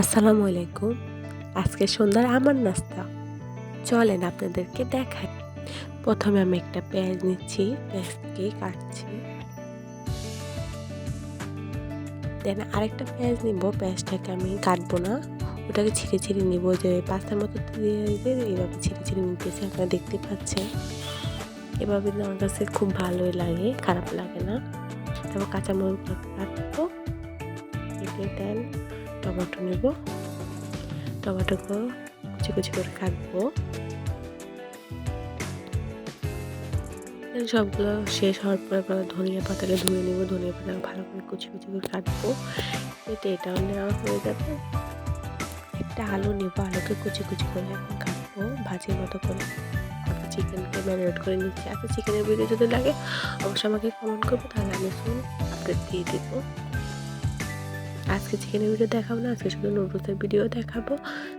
আসসালামু আলাইকুম। আজকে সন্ধ্যার আমার নাস্তা। চলেন আপনাদেরকে দেখাই। প্রথমে আমি একটা পেঁয়াজ নিচ্ছি পেঁয়াজকে কাটছি। দেন আরেকটা পেঁয়াজ নিব, পেঁয়াজটাকে আমি কাটবো না। ওটাকে ছিঁড়ে ছিঁড়ে নিব, যে পাস্তার মতো দিয়ে এইভাবে ছিঁড়ে ছিঁড়ে নিতেছি, আপনারা দেখতে পাচ্ছেন। এভাবে আমার কাছে খুব ভালোই লাগে, খারাপ লাগে না। তারপর কাঁচামরিচ কাটবো। কেটে দেন টমেটো নেব। টমেটোকে কুচি কুচি করে কাটবো। সবগুলো শেষ হওয়ার পরে পরে ধনিয়া পাতাটা ধুয়ে নেব। ধনিয়া পাতা ভালো করে কুচি কুচি করে কাটবো। এতে এটাও নেওয়া হয়ে যাবে। একটা আলু নেব, আলুকে কুচি কুচি করে কাটবো ভাজির মতো করে। তারপর চিকেনকে ম্যারিনেট করে নিচ্ছি। আচ্ছা চিকেনের ভিডিও যদি লাগে, অবশ্যই আমাকে কমেন্ট করব, তাহলে আমি শুন আপডেট দিয়ে দেবো। আজকে চিকেনের ভিডিও দেখাবো না, আজকে শুধু নুডলসের ভিডিও দেখাবো।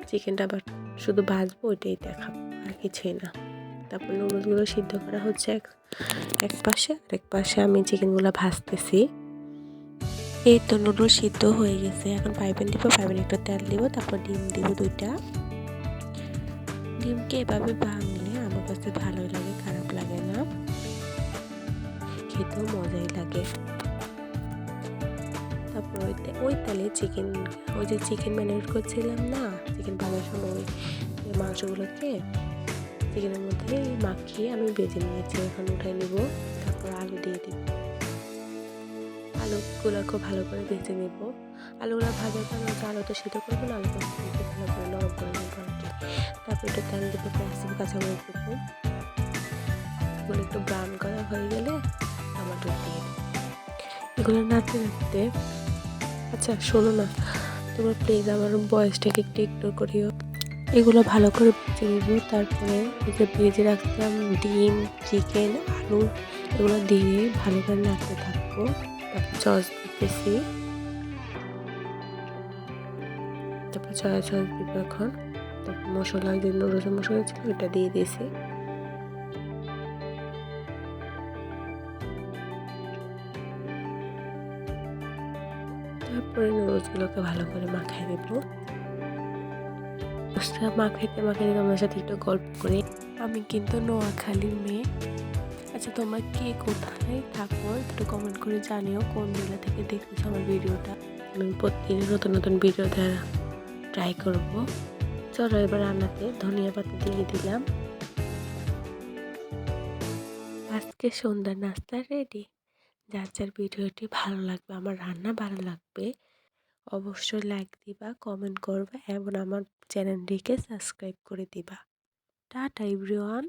চিকেনটা আবার শুধু ভাজবো, ওইটাই দেখাবো, আর কিছুই না। তারপর নুডলসগুলো সিদ্ধ করা হচ্ছে এক এক পাশে, আর এক পাশে আমি চিকেনগুলো ভাজতেছি। এই তো নুডলস সিদ্ধ হয়ে গেছে। এখন পাইপেন দিব, পাইপেন একটু তেল দিব, তারপর ডিম দিব দুইটা। ডিমকে এভাবে ভাঙলে আমার কাছে ভালোই লাগে। তারপর ওই ওই তেলে চিকেন ওই যে চিকেন ম্যারিনেট করছিলাম না চিকেন ভাজার সময় ওই মাংসগুলোকে চিকেনের মধ্যে মাখিয়ে আমি বেজে নিয়েছি, এখন উঠে নিব, তারপর আলু দিয়ে দিব। আলুগুলো খুব ভালো করে ভেজে নেব। আলুগুলো ভাজার পর হচ্ছে আলু তো সিদ্ধ করব না আলুটা ভালো করে নরম করে নেব আর কি। তারপর একটু তেল দেবো, পেঁয়াজ দেবো, কাঁচামরিচ দেবো। একটু ব্রাউন করা হয়ে গেলে টমাটো দিয়ে এগুলো নাড়তে নাড়তে আচ্ছা শোনো না। তোমরা প্লিজ আমার বয়সটাকে একটু ইগনোর করিও। এগুলো ভালো করে ভেজে নেব। তারপরে যে ভেজে রাখতাম। ডিম চিকেন আলু, এগুলো দিয়ে ভালো করে নাড়তে থাকব। তারপর সস দিতেছি। তারপর সয়া সস দিব এখন। তারপর মশলা, যে রসুন মশলা ছিল ওইটা দিয়ে দিয়েছি। তারপরে নুডলসগুলোকে ভালো করে মাখাই দেব। মাখাইতে মাখাইতে তোমার সাথে একটু গল্প করি। আমি কিন্তু নোয়াখালীর মেয়ে। আচ্ছা তোমরা কে কোথায় থাকো একটু কমেন্ট করে জানিও কোন জেলা থেকে দেখতেছো আমার ভিডিওটা। আমি প্রতিদিন নতুন নতুন ভিডিও দেওয়া ট্রাই করব। চলো এবার রান্নাতে ধনিয়া পাতা দিয়ে দিলাম। আজকে সন্ধ্যার নাস্তা রেডি যার যার ভিডিওটি ভালো লাগবে, আমার রান্না ভালো লাগবে, অবশ্যই লাইক দিবা কমেন্ট করবা এবং আমার চ্যানেলটিকে সাবস্ক্রাইব করে দিবা। Tata everyone